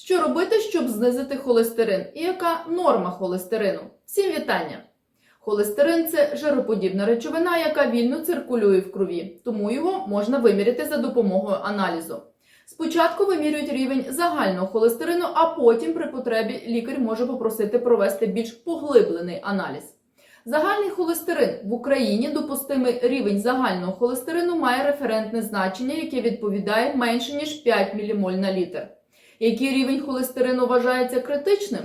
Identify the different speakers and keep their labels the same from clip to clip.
Speaker 1: Що робити, щоб знизити холестерин? І яка норма холестерину? Всім вітання! Холестерин це жироподібна речовина, яка вільно циркулює в крові, тому його можна виміряти за допомогою аналізу. Спочатку вимірюють рівень загального холестерину, а потім при потребі лікар може попросити провести більш поглиблений аналіз. Загальний холестерин в Україні допустимий рівень загального холестерину має референтне значення, яке відповідає менше ніж 5 ммоль на літр. Який рівень холестерину вважається критичним?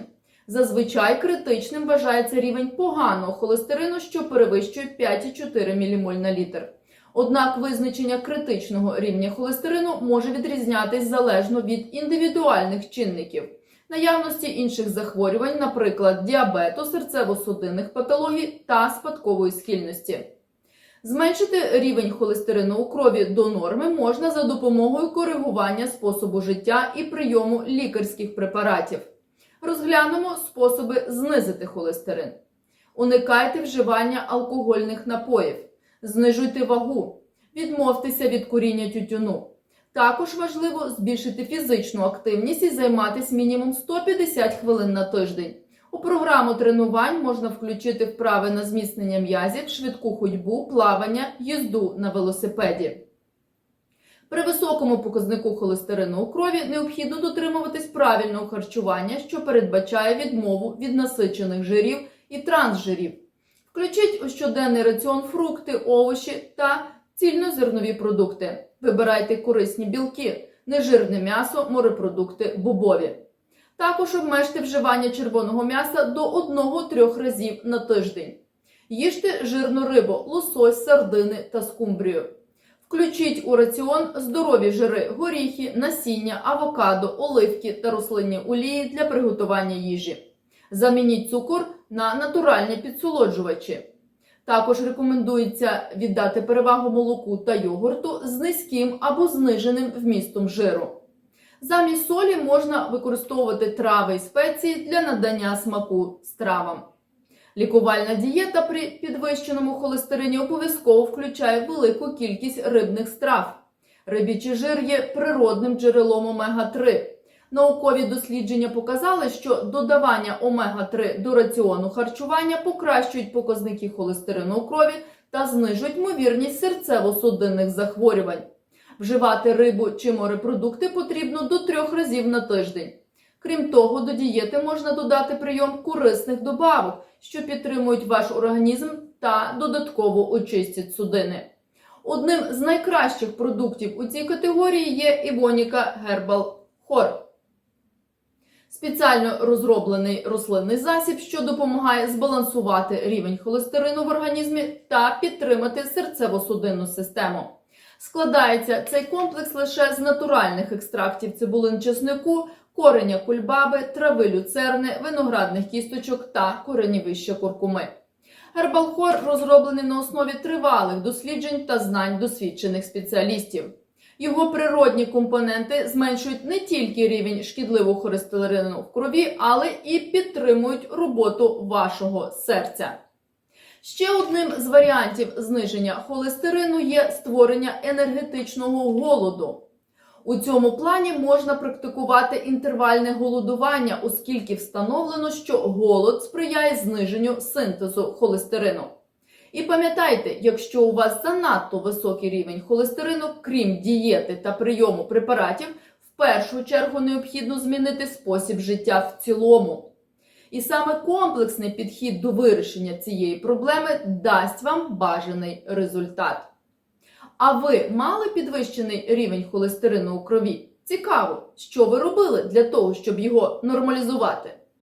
Speaker 1: Зазвичай критичним вважається рівень поганого холестерину, що перевищує 5,4 ммоль на літр. Однак визначення критичного рівня холестерину може відрізнятись залежно від індивідуальних чинників, наявності інших захворювань, наприклад, діабету, серцево-судинних патологій та спадкової схильності. Зменшити рівень холестерину у крові до норми можна за допомогою коригування способу життя і прийому лікарських препаратів. Розглянемо способи знизити холестерин. Уникайте вживання алкогольних напоїв, знижуйте вагу, відмовтеся від куріння тютюну. Також важливо збільшити фізичну активність і займатися мінімум 150 хвилин на тиждень. У програму тренувань можна включити вправи на зміцнення м'язів, швидку ходьбу, плавання, їзду на велосипеді. При високому показнику холестерину у крові необхідно дотримуватись правильного харчування, що передбачає відмову від насичених жирів і трансжирів. Включіть у щоденний раціон фрукти, овочі та цільнозернові продукти. Вибирайте корисні білки, нежирне м'ясо, морепродукти, бобові. Також обмежте вживання червоного м'яса до 1-3 разів на тиждень. Їжте жирну рибу, лосось, сардини та скумбрію. Включіть у раціон здорові жири, горіхи, насіння, авокадо, оливки та рослинні олії для приготування їжі. Замініть цукор на натуральні підсолоджувачі. Також рекомендується віддати перевагу молоку та йогурту з низьким або зниженим вмістом жиру. Замість солі можна використовувати трави і спеції для надання смаку стравам. Лікувальна дієта при підвищеному холестерині обов'язково включає велику кількість рибних страв. Рибічий жир є природним джерелом омега-3. Наукові дослідження показали, що додавання омега-3 до раціону харчування покращують показники холестерину у крові та знижують ймовірність серцево-судинних захворювань. Вживати рибу чи морепродукти потрібно до трьох разів на тиждень. Крім того, до дієти можна додати прийом корисних добавок, що підтримують ваш організм та додатково очистять судини. Одним з найкращих продуктів у цій категорії є Івоніка Herbal Hor. Спеціально розроблений рослинний засіб, що допомагає збалансувати рівень холестерину в організмі та підтримати серцево-судинну систему. Складається цей комплекс лише з натуральних екстрактів цибулин чеснику, кореня кульбаби, трави люцерни, виноградних кісточок та коренівища куркуми. Гербалхор розроблений на основі тривалих досліджень та знань досвідчених спеціалістів. Його природні компоненти зменшують не тільки рівень шкідливого холестерину в крові, але і підтримують роботу вашого серця. Ще одним з варіантів зниження холестерину є створення енергетичного голоду. У цьому плані можна практикувати інтервальне голодування, оскільки встановлено, що голод сприяє зниженню синтезу холестерину. І пам'ятайте, якщо у вас занадто високий рівень холестерину, крім дієти та прийому препаратів, в першу чергу необхідно змінити спосіб життя в цілому. І саме комплексний підхід до вирішення цієї проблеми дасть вам бажаний результат. А ви мали підвищений рівень холестерину у крові? Цікаво, що ви робили для того, щоб його нормалізувати?